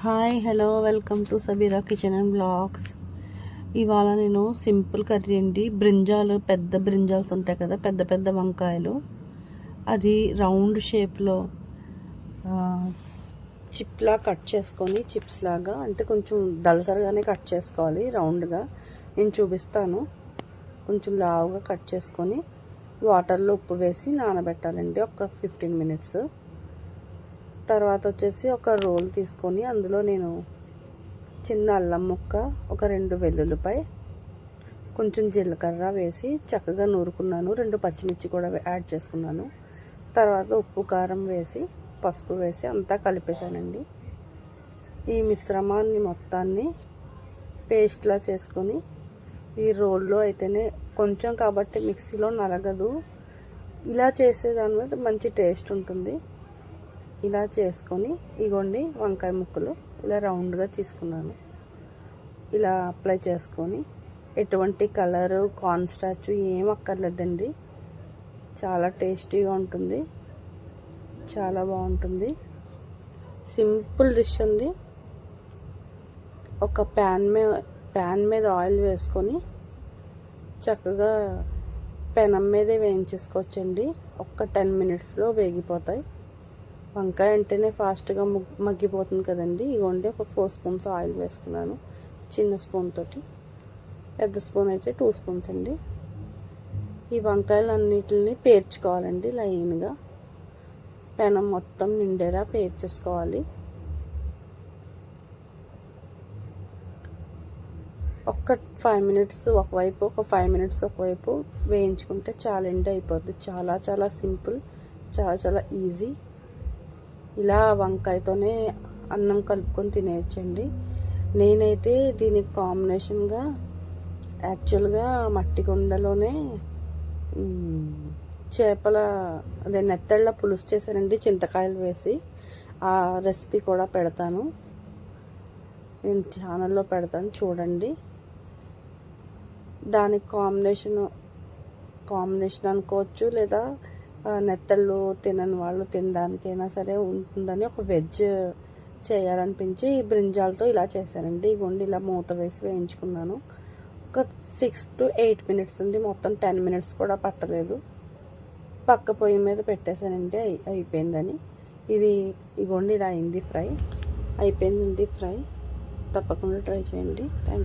Hi hello welcome to Sabira kitchen and blogs ఇవాళ నేను simple curry అండి. Brinjal పెద్ద బ్రింజాల్స్ ఉంటాయి కదా పెద్ద పెద్ద వంకాయలు. అది రౌండ్ షేప్లో చిప్లా కట్ చేసుకొని చిప్స్ లాగా అంటే కొంచెం దలసరిగానే కట్ చేసుకోవాలి రౌండ్గా. నేను చూపిస్తాను. కొంచెం లావుగా కట్ చేసుకొని వాటర్లో ఉప్పు వేసి నానబెట్టాలండి ఒక ఫిఫ్టీన్ మినిట్స్. తర్వాత వచ్చేసి ఒక రోల్ తీసుకొని అందులో నేను చిన్న అల్లం ముక్క ఒక రెండు వెల్లుల్లిపాయ కొంచెం జీలకర్ర వేసి చక్కగా నూరుకున్నాను. రెండు పచ్చిమిర్చి కూడా యాడ్ చేసుకున్నాను. తర్వాత ఉప్పు కారం వేసి పసుపు వేసి అంతా కలిపేశానండి. ఈ మిశ్రమాన్ని మొత్తాన్ని పేస్ట్లా చేసుకొని ఈ రోల్లో అయితేనే కొంచెం కాబట్టి మిక్సీలో నలగదు. ఇలా చేసేదాని మీద మంచి టేస్ట్ ఉంటుంది. ఇలా చేసుకొని ఇగోండి వంకాయ ముక్కలు. ఇలా రౌండ్గా తీసుకున్నాను. ఇలా అప్లై చేసుకొని ఎటువంటి కలరు కాన్స్టాచ్ ఏం అక్కర్లేదండి. చాలా టేస్టీగా ఉంటుంది. చాలా బాగుంటుంది. సింపుల్ డిష్ ఉంది ఒక ప్యాన్ మీద ప్యాన్ మీద ఆయిల్ వేసుకొని చక్కగా పెనం మీదే వేయించేసుకోవచ్చండి. ఒక్క టెన్ మినిట్స్లో వేగిపోతాయి. వంకాయ అంటేనే ఫాస్ట్గా మగ్గిపోతుంది కదండి. ఇగోండి ఒక ఫోర్ స్పూన్స్ ఆయిల్ వేసుకున్నాను. చిన్న స్పూన్ తోటి. పెద్ద స్పూన్ అయితే టూ స్పూన్స్ అండి. ఈ వంకాయలు అన్నిటిని పేర్చుకోవాలండి లైన్గా. పెనం మొత్తం నిండేలా పేర్చేసుకోవాలి. ఒక్క ఫైవ్ మినిట్స్ ఒకవైపు ఒక ఫైవ్ మినిట్స్ ఒకవైపు వేయించుకుంటే చాలా ఎండ్ అయిపోద్ది. చాలా చాలా సింపుల్ చాలా చాలా ఈజీ. ఇలా వంకాయతోనే అన్నం కలుపుకొని తినేయచ్చండి. నేనైతే దీనికి కాంబినేషన్గా యాక్చువల్గా మట్టి కుండలోనే చేపల అదే నెత్తళ్ళ పులుసు చేశానండి చింతకాయలు వేసి. ఆ రెసిపీ కూడా పెడతాను. నేను ఛానల్లో పెడతాను చూడండి. దానికి కాంబినేషన్ కాంబినేషన్ అనుకోవచ్చు లేదా నెత్తళ్ళు తినని వాళ్ళు తినడానికైనా సరే ఉంటుందని ఒక వెజ్ చేయాలనిపించి ఈ బ్రింజాలతో ఇలా చేశానండి. ఇవ్వండి ఇలా మూత వేసి వేయించుకున్నాను. ఒక సిక్స్ టు ఎయిట్ మినిట్స్ ఉంది మొత్తం టెన్ మినిట్స్ కూడా పట్టలేదు. పక్క పొయ్యి మీద పెట్టేశానండి. అయిపోయిందని. ఇది ఇగోండి ఇలా అయింది ఫ్రై. అయిపోయిందండి ఫ్రై. తప్పకుండా ట్రై చేయండి. థ్యాంక్